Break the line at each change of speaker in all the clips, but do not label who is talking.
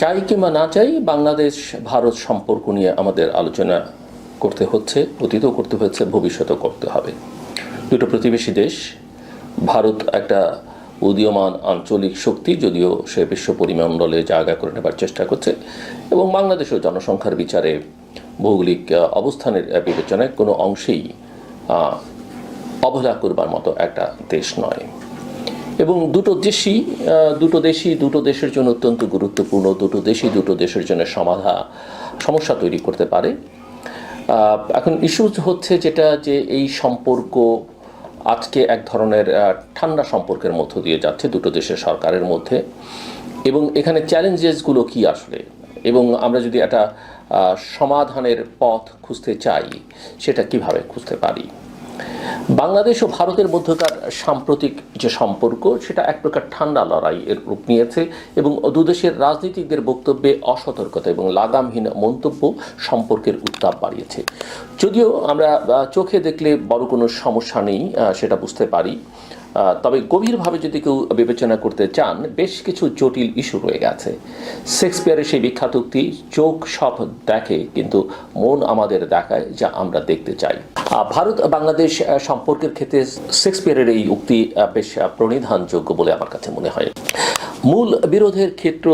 চাই কিংবা না চাই, বাংলাদেশ, ভারত সম্পর্ক নিয়ে আমাদের আলোচনা করতে হচ্ছে, অতীতও করতে হচ্ছে ভবিষ্যতেও করতে হবে। দুটো প্রতিবেশী দেশ, ভারত একটা উদীয়মান আঞ্চলিক শক্তি, যদিও সে বিশ্ব পরিমণ্ডলে জায়গা করে নেবার চেষ্টা করছে, এবং বাংলাদেশেও জনসংখ্যার বিচারে ভৌগোলিক অবস্থানের বিবেচনায় কোনো অংশেই অবহেলা করবার মতো একটা দেশ নয়। এবং দুটো দেশই দুটো দেশই দুটো দেশের জন্য অত্যন্ত গুরুত্বপূর্ণ, দুটো দেশই দুটো দেশের জন্য সমাধা, সমস্যা তৈরি করতে পারে। এখন ইস্যু হচ্ছে যেটা যে এই সম্পর্ক আজকে এক ধরনের ঠান্ডা সম্পর্কের মধ্য দিয়ে যাচ্ছে দুটো দেশের সরকারের মধ্যে। এবং এখানে চ্যালেঞ্জেসগুলো কি আসলে? এবং আমরা যদি একটা সমাধানের পথ খুঁজতে চাই, সেটা কীভাবে খুঁজতে পারি? বাংলাদেশ ও ভারতের মধ্যকার সাম্প্রতিক যে সম্পর্ক, সেটা এক প্রকার ঠান্ডা লড়াই এর রূপ নিয়েছে এবং দুদেশের রাজনীতিকদের বক্তব্যে অসতর্কতা এবং লাগামহীন মন্তব্য সম্পর্কের উত্তাপ বাড়িয়েছে। যদিও আমরা চোখে দেখলে বড় কোনো সমস্যা নেই সেটা বুঝতে পারি। তবে গভীরভাবে যদি কেউ বিবেচনা করতে চান, বেশ কিছু জটিল ইস্যু রয়ে গেছে। শেক্সপিয়ারের সেই বিখ্যাত উক্তি, চোখ সব দেখে, কিন্তু মন আমাদের দেখায় যা আমরা দেখতে চাই। ভারত বাংলাদেশ সম্পর্কের ক্ষেত্রে শেক্সপিয়ারের এই উক্তি বেশ প্রণিধানযোগ্য বলে আমার কাছে মনে হয়। মূল বিরোধের ক্ষেত্র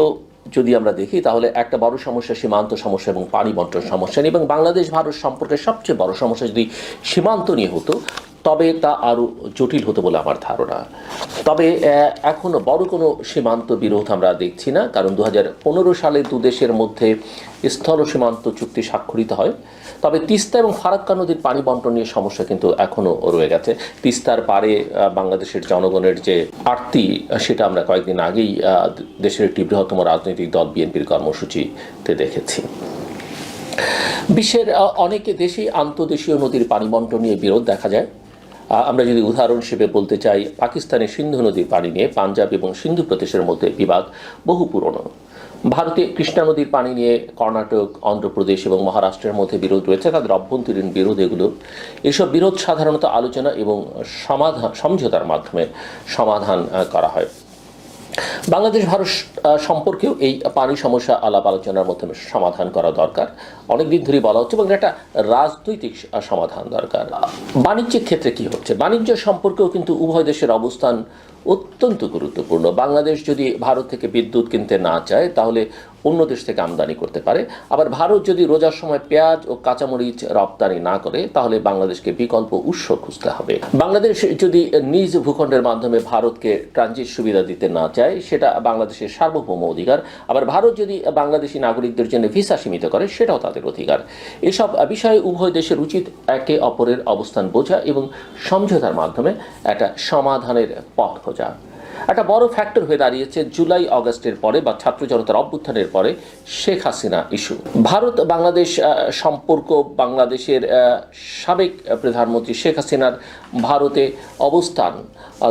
যদি আমরা দেখি, তাহলে একটা বড় সমস্যা সীমান্ত সমস্যা এবং পানি বন্টন সমস্যা নিয়ে, এবং বাংলাদেশ ভারত সম্পর্কে সবচেয়ে বড় সমস্যা যদি সীমান্ত নিয়ে হতো তবে তা আরও জটিল হতো বলে আমার ধারণা। তবে আহ, এখনও বড় কোনো সীমান্ত বিরোধ আমরা দেখছি না কারণ দু হাজার পনেরো সালে দু দেশের মধ্যে স্থল সীমান্ত চুক্তি স্বাক্ষরিত হয়। তবে তিস্তা এবং ফারাক্কা নদীর পানি বন্টন নিয়ে সমস্যা কিন্তু এখনও রয়ে গেছে। তিস্তার পারে বাংলাদেশের জনগণের যে আরতি সেটা আমরা কয়েকদিন আগেই দেশের একটি বৃহত্তম রাজনৈতিক দল বিএনপির কর্মসূচিতে দেখেছি। বিশ্বের অনেক দেশেই আন্তদেশীয় নদীর পানি বন্টন নিয়ে বিরোধ দেখা যায়। আমরা যদি উদাহরণ হিসেবে বলতে চাই, পাকিস্তানের সিন্ধু নদীর পানি নিয়ে পাঞ্জাব এবং সিন্ধু প্রদেশের মধ্যে বিবাদ বহু পুরনো। ভারতে কৃষ্ণা নদীর পানি নিয়ে কর্ণাটক, অন্ধ্রপ্রদেশ এবং মহারাষ্ট্রের মধ্যে বিরোধ রয়েছে, তাদের অভ্যন্তরীণ বিরোধ এগুলো। এসব বিরোধ সাধারণত আলোচনা এবং সমাধান সমঝোতার মাধ্যমে সমাধান করা হয়। বাংলাদেশ ভারত সম্পর্কেও এই পানি সমস্যা আলাপ আলোচনার মাধ্যমে সমাধান করা দরকার। অনেকদিন ধরেই বলা হচ্ছে এবং একটা রাজনৈতিক সমাধান দরকার। বাণিজ্যিক ক্ষেত্রে কি হচ্ছে? বাণিজ্য সম্পর্কেও কিন্তু উভয় দেশের অবস্থান অত্যন্ত গুরুত্বপূর্ণ। বাংলাদেশ যদি ভারত থেকে বিদ্যুৎ কিনতে না চায়, তাহলে অন্য দেশ থেকে আমদানি করতে পারে। আবার ভারত যদি রোজার সময় পেঁয়াজ ও কাঁচামরিচ রপ্তানি না করে, তাহলে বাংলাদেশকে বিকল্প উৎস খুঁজতে হবে। বাংলাদেশ যদি নিজ ভূখণ্ডের মাধ্যমে ভারতকে ট্রানজিট সুবিধা দিতে না চায়, সেটা বাংলাদেশের সার্বভৌম অধিকার। আবার ভারত যদি বাংলাদেশি নাগরিকদের জন্য ভিসা সীমিত করে, সেটাও তাদের অধিকার। এসব বিষয়ে উভয় দেশের উচিত একে অপরের অবস্থান বোঝা এবং সমঝোতার মাধ্যমে একটা সমাধানের পথ খোঁজা। একটা বড় ফ্যাক্টর হয়ে দাঁড়িয়েছে জুলাই অগস্টের পরে বা ছাত্র জনতার অভ্যুত্থানের পরে শেখ হাসিনা ইস্যু ভারত, বাংলাদেশ সম্পর্ক, বাংলাদেশের সাবেক প্রধানমন্ত্রী শেখ হাসিনার ভারতে অবস্থান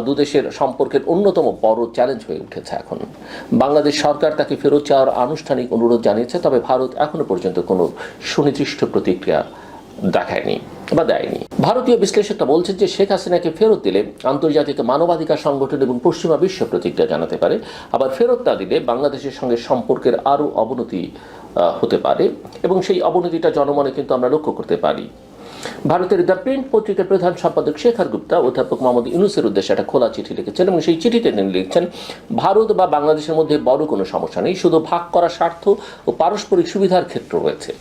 দুদেশের সম্পর্কের অন্যতম বড় চ্যালেঞ্জ হয়ে উঠেছে এখন। বাংলাদেশ সরকার তাকে ফেরত চাওয়ার আনুষ্ঠানিক অনুরোধ জানিয়েছে, তবে ভারত এখনও পর্যন্ত কোনো সুনির্দিষ্ট প্রতিক্রিয়া দেখায়নি। বা দেয়নি। ভারতীয় বিশ্লেষকরা বলছেন যে শেখ হাসিনাকে ফেরত দিলে আন্তর্জাতিক মানবাধিকার সংগঠন এবং পশ্চিমা বিশ্ব প্রতিক্রিয়া জানাতে পারে। আবার ফেরত না দিলে বাংলাদেশের সঙ্গে সম্পর্কের আরও অবনতি হতে পারে এবং সেই অবনতিটা জনমনে কিন্তু আমরা লক্ষ্য করতে পারি। ভারতের দ্য প্রিন্ট পত্রিকার প্রধান সম্পাদক শেখর গুপ্তা, অধ্যাপক মোহাম্মদ ইউনুসের উদ্দেশ্যে একটা খোলা চিঠি লিখেছেন এবং সেই চিঠিতে তিনি লিখছেন, ভারত বা বাংলাদেশের মধ্যে বড় কোনো সমস্যা নেই, শুধু ভাগ করা স্বার্থ ও পারস্পরিক সুবিধার ক্ষেত্র রয়েছে।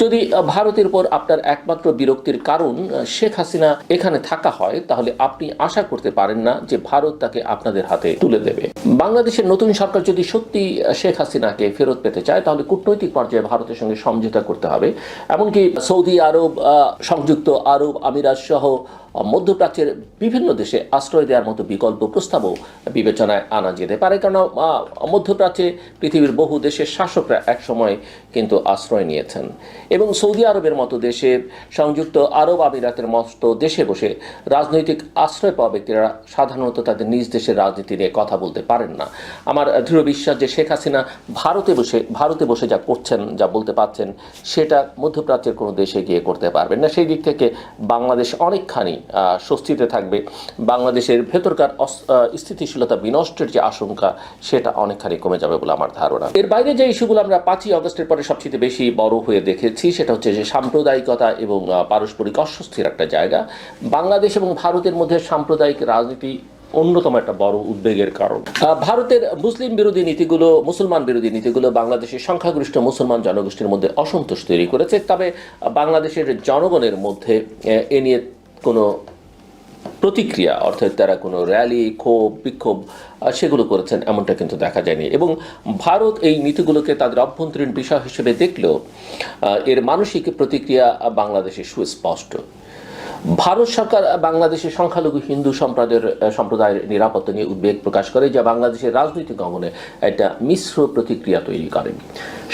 যদি ভারতের উপর আপনার একমাত্র বিরক্তির কারণ শেখ হাসিনা এখানে থাকা হয়, তাহলে আপনি আশা করতে পারেন না যে ভারত তাকে আপনাদের হাতে তুলে দেবে। বাংলাদেশের নতুন সরকার যদি সত্যি শেখ হাসিনাকে ফেরত পেতে চায়, তাহলে কূটনৈতিক পর্যায়ে ভারতের সঙ্গে সমঝোতা করতে হবে। এমনকি সৌদি আরব সংযুক্ত আরব আমিরাত সহ মধ্যপ্রাচ্যের বিভিন্ন দেশে আশ্রয় দেওয়ার মতো বিকল্প প্রস্তাবও বিবেচনায় আনা যেতে পারে। কারণ মধ্যপ্রাচ্যে পৃথিবীর বহু দেশের শাসকরা একসময় কিন্তু আশ্রয় নিয়েছেন। এবং সৌদি আরবের মতো দেশে সংযুক্ত আরব আমিরাতের মতো দেশে বসে রাজনৈতিক আশ্রয় পাওয়া ব্যক্তিরা সাধারণত তাদের নিজ দেশের রাজনীতি নিয়ে কথা বলতে পারেন না। আমার দৃঢ় বিশ্বাস যে শেখ হাসিনা ভারতে বসে ভারতে বসে যা করছেন, যা বলতে পারছেন, সেটা মধ্যপ্রাচ্যের কোনো দেশে গিয়ে করতে পারবেন না। সেই দিক থেকে বাংলাদেশ অনেকখানি স্বস্তিতে থাকবে। বাংলাদেশের ভেতরকার স্থিতিশীলতা বিনষ্টের যে আশঙ্কা, সেটা অনেকখানি কমে যাবে বলে আমার ধারণা। এর বাইরে যে ইস্যুগুলো আমরা পাঁচই অগস্টের পরে সবচেয়ে বেশি বড় হয়ে দেখেছি, সেটা হচ্ছে যে সাম্প্রদায়িকতা এবং পারস্পরিক অস্বস্তির একটা জায়গা। বাংলাদেশ এবং ভারতের মধ্যে সাম্প্রদায়িক রাজনীতি অন্যতম একটা বড় উদ্বেগের কারণ। ভারতের মুসলিম বিরোধী নীতিগুলো, মুসলমান বিরোধী নীতিগুলো বাংলাদেশের সংখ্যাগরিষ্ঠ মুসলমান জনগোষ্ঠীর মধ্যে অসন্তোষ তৈরি করেছে। তবে বাংলাদেশের জনগণের মধ্যে এ নিয়ে কোনো প্রতিক্রিয়া, অর্থাৎ তারা কোনো র্যালি ক্ষোভ, বিক্ষোভ সেগুলো করেছেন এমনটা কিন্তু দেখা যায়নি। এবং ভারত এই নীতিগুলোকে তাদের অভ্যন্তরীণ বিষয় হিসেবে দেখলেও এর মানসিক প্রতিক্রিয়া বাংলাদেশে সুস্পষ্ট। ভারত সরকার বাংলাদেশের সংখ্যালঘু হিন্দু সম্প্রদায়ের সম্প্রদায়ের নিরাপত্তা নিয়ে উদ্বেগ প্রকাশ করে, যা বাংলাদেশের রাজনৈতিক অঙ্গনে একটা মিশ্র প্রতিক্রিয়া তৈরি করে।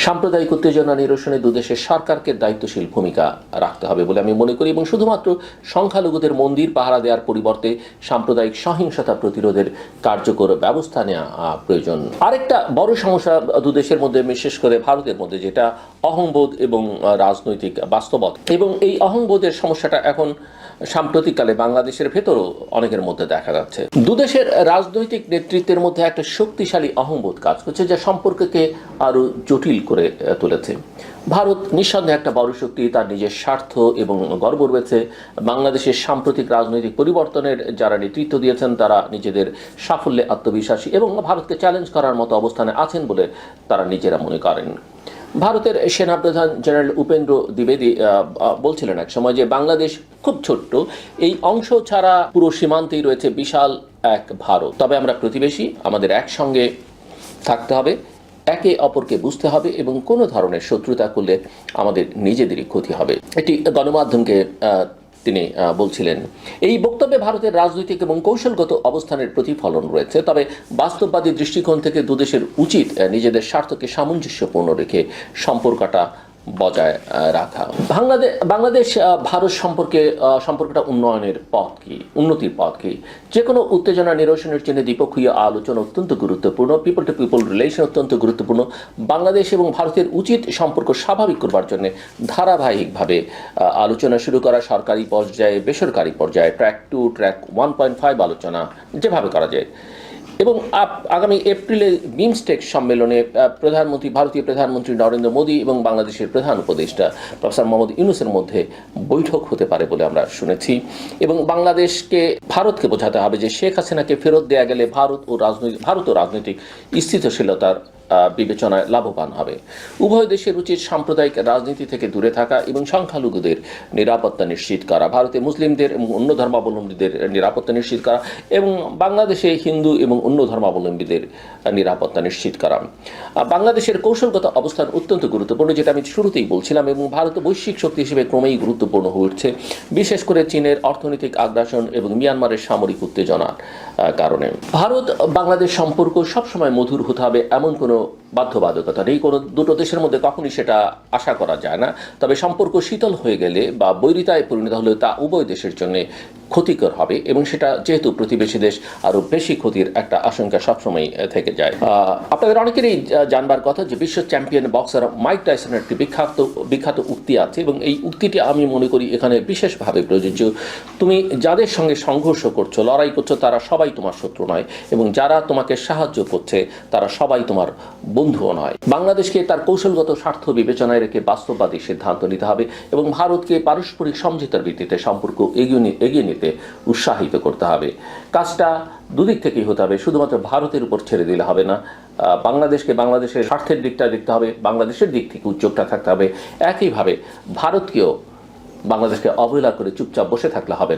সাম্প্রদায়িক উত্তেজনা নিরসনে দুদেশের সরকারকে দায়িত্বশীল ভূমিকা রাখতে হবে বলে আমি মনে করি এবং শুধুমাত্র সংখ্যালঘুদের মন্দির পাহারা দেওয়ার পরিবর্তে সাম্প্রদায়িক সহিংসতা প্রতিরোধের কার্যকর ব্যবস্থা নেওয়া প্রয়োজন। আরেকটা বড় সমস্যা দুদেশের মধ্যে, বিশেষ করে ভারতের মধ্যে, যেটা অহংবোধ এবং রাজনৈতিক বাস্তবতা। এবং এই অহংবোধের সমস্যাটা এখন সাম্প্রতিককালে বাংলাদেশের ভেতরও অনেকের মধ্যে দেখা যাচ্ছে। দুদেশের রাজনৈতিক নেতৃত্বের মধ্যে একটা শক্তিশালী অহংবোধ কাজ করছে, যা সম্পর্ককে আরও জটিল করে তুলেছে। ভারত নিঃসন্দেহে একটা বড় শক্তি তার নিজের স্বার্থ এবং গর্ব রয়েছে। বাংলাদেশের সাম্প্রতিক রাজনৈতিক পরিবর্তনের যারা নেতৃত্ব দিয়েছেন, তারা নিজেদের সাফল্যে আত্মবিশ্বাসী এবং ভারতকে চ্যালেঞ্জ করার মতো অবস্থানে আছেন বলে তারা নিজেরা মনে করেন। ভারতের সেনাপ্রধান জেনারেল উপেন্দ্র দ্বিবেদী বলছিলেন এক সময় যে বাংলাদেশ খুব ছোট্ট, এই অংশ ছাড়া পুরো সীমান্তেই রয়েছে বিশাল এক ভারত। তবে আমরা প্রতিবেশী, আমাদের একসঙ্গে থাকতে হবে, একে অপরকে বুঝতে হবে এবং কোনো ধরনের শত্রুতা করলে আমাদের নিজেদেরই ক্ষতি হবে। এটি গণমাধ্যমকে তিনি বলছিলেন। এই বক্তব্যে ভারতের রাজনৈতিক এবং কৌশলগত অবস্থানের প্রতিফলন রয়েছে, তবে বাস্তববাদী দৃষ্টিকোণ থেকে দুদেশের উচিত নিজেদের স্বার্থকে সামঞ্জস্যপূর্ণ রেখে সম্পর্কটা বজায় রাখা। বাংলাদেশ বাংলাদেশ ভারত সম্পর্কে সম্পর্কটা উন্নয়নের পথ কি, উন্নতির পথ কি? যে কোনো উত্তেজনা নিরসনের জন্য দ্বিপক্ষীয় আলোচনা অত্যন্ত গুরুত্বপূর্ণ পিপল টু পিপল রিলেশন অত্যন্ত গুরুত্বপূর্ণ। বাংলাদেশ এবং ভারতের উচিত সম্পর্ক স্বাভাবিক করবার জন্য ধারাবাহিকভাবে আলোচনা শুরু করা, সরকারি পর্যায়ে, বেসরকারি পর্যায়ে track two track one point five আলোচনা যেভাবে করা যায়। এবং আগামী এপ্রিলে বিমস্টেক সম্মেলনে প্রধানমন্ত্রী, ভারতীয় প্রধানমন্ত্রী নরেন্দ্র মোদী এবং বাংলাদেশের প্রধান উপদেষ্টা প্রফেসর মোহাম্মদ ইউনুসের মধ্যে বৈঠক হতে পারে বলে আমরা শুনেছি। এবং বাংলাদেশকে, ভারতকে বোঝাতে হবে যে শেখ হাসিনাকে ফেরত দেওয়া গেলে ভারত ও রাজনৈতিক ভারত ও রাজনৈতিক স্থিতিশীলতার বিবেচনায় লাভবান হবে। উভয় দেশের উচিত সাম্প্রদায়িক রাজনীতি থেকে দূরে থাকা এবং সংখ্যালঘুদের নিরাপত্তা নিশ্চিত করা, ভারতে মুসলিমদের এবং অন্য ধর্মাবলম্বীদের নিরাপত্তা নিশ্চিত করা এবং বাংলাদেশে হিন্দু এবং অন্য ধর্মাবলম্বীদের নিরাপত্তা নিশ্চিত করা। বাংলাদেশের কৌশলগত অবস্থান অত্যন্ত গুরুত্বপূর্ণ, যেটা আমি শুরুতেই বলছিলাম এবং ভারত বৈশ্বিক শক্তি হিসেবে ক্রমেই গুরুত্বপূর্ণ হয়ে উঠছে, বিশেষ করে চীনের অর্থনৈতিক আগ্রাসন এবং মিয়ানমারের সামরিক উত্তেজনার কারণে। ভারত বাংলাদেশ সম্পর্ক সবসময় মধুর হতে হবে এমন কোনো pero বাধ্যবাধকতা নেই। কোনো দুটো দেশের মধ্যে কখনই সেটা আশা করা যায় না। তবে সম্পর্ক শীতল হয়ে গেলে বা বৈরিতায় পরিণত হলে তা উভয় দেশের জন্য ক্ষতিকর হবে এবং সেটা যেহেতু প্রতিবেশী দেশ, আরও বেশি ক্ষতির একটা আশঙ্কা সবসময় থেকে যায়। আপনাদের অনেকেরই জানবার কথা যে বিশ্ব চ্যাম্পিয়ন বক্সার মাইক টাইসনের একটি বিখ্যাত বিখ্যাত উক্তি আছে এবং এই উক্তিটি আমি মনে করি এখানে বিশেষভাবে প্রযোজ্য। তুমি যাদের সঙ্গে সংঘর্ষ করছ, লড়াই করছ, তারা সবাই তোমার শত্রু নয় এবং যারা তোমাকে সাহায্য করছে, তারা সবাই তোমার বন্ধুও নয়। বাংলাদেশকে তার কৌশলগত স্বার্থ বিবেচনায় রেখে বাস্তববাদী সিদ্ধান্ত নিতে হবে এবং ভারতকে পারস্পরিক সমঝোতার ভিত্তিতে সম্পর্ক এগিয়ে নিতে উৎসাহিত করতে হবে। কাজটা দুদিক থেকেই হতে হবে, শুধুমাত্র ভারতের উপর ছেড়ে দিলে হবে না। বাংলাদেশকে বাংলাদেশের স্বার্থের দিকটা দেখতে হবে, বাংলাদেশের দিক থেকে উদ্যোগটা থাকতে হবে। একইভাবে ভারতকেও বাংলাদেশকে অবহেলা করে চুপচাপ বসে থাকলে হবে।